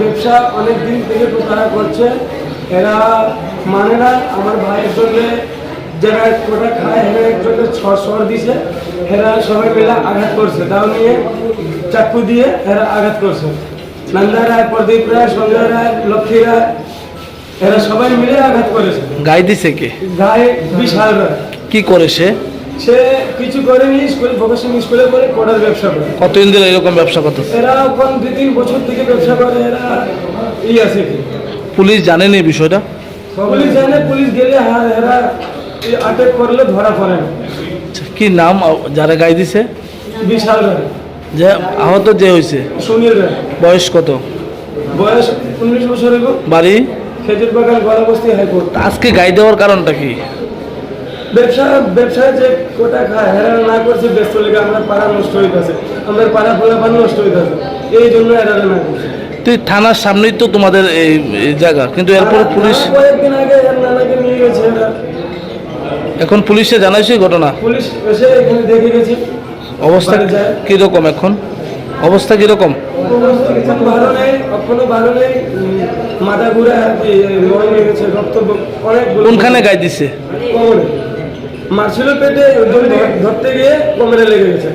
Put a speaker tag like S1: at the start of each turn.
S1: ব্যবসা অনেক দিন থেকে তারা করছে। এরা মানে না আমার ভাইয়ের জন্য যারা কোটা খায় এরা একজনের সর দিছে। এরা সবাই মিলে আঘাত করছে। তাও নিয়ে চাকু দিয়ে এরা আঘাত করছে। নন্দা রায় প্রদীপ রায় সঞ্জয় রায় লক্ষ্মী রায় এরা সবাই মিলে আঘাত করেছে।
S2: গায়ে দিছে কে?
S1: গায়ে বিশাল রায়।
S2: কি করে সে?
S1: সে কিছু করেনি স্কুল ভোকেশন স্কুলে করে কোটার ব্যবসা করে।
S2: কতদিন ধরে এরকম ব্যবসা করতে
S1: এরা এখন দুই তিন বছর থেকে ব্যবসা করে এরা ই আছে।
S2: পুলিশ জানেনি এই বিষয়টা?
S1: পুলিশ জানে পুলিশ গেলে হ্যাঁ এরা আটেক করলে ধরা পড়ে না।
S2: আচ্ছা, কি নাম যারা গায়ে দিছে?
S1: বিশাল রায়
S2: যে আহত যে হয়েছে
S1: সুনীল রায়
S2: বয়স কত?
S1: বয়স উনিশ বছর
S2: বাড়ি?
S1: খেজুর বাগান গলাবস্তি হাইকোর্ট
S2: আজকে গাই দেওয়ার কারণটা কি?
S1: ব্যবসা ব্যবসায় যে কোটা খায় হেরা না করছে ব্যস্ত লেগে আমরা পাড়া নষ্ট হইতেছে আমাদের পাড়া ফলাফল নষ্ট হইতেছে এই জন্য এরা না করছে।
S2: তুই থানার সামনেই তো তোমাদের এই জায়গা কিন্তু এরপর পুলিশ
S1: কয়েকদিন আগে নানাকে নিয়ে গেছে
S2: এখন পুলিশে জানাইছে ঘটনা?
S1: পুলিশ এসে এখানে দেখে গেছে।
S2: অবস্থা
S1: বাড়ি
S2: কীরকম এখন? অবস্থা কীরকম?
S1: ভালো নেই এখনও ভালো নেই। মাথা ঘুরে অনেক
S2: কোনখানে গায়ে দিছে?
S1: মারছিল পেটে ধরতে গিয়ে কোমরে লেগে গেছে।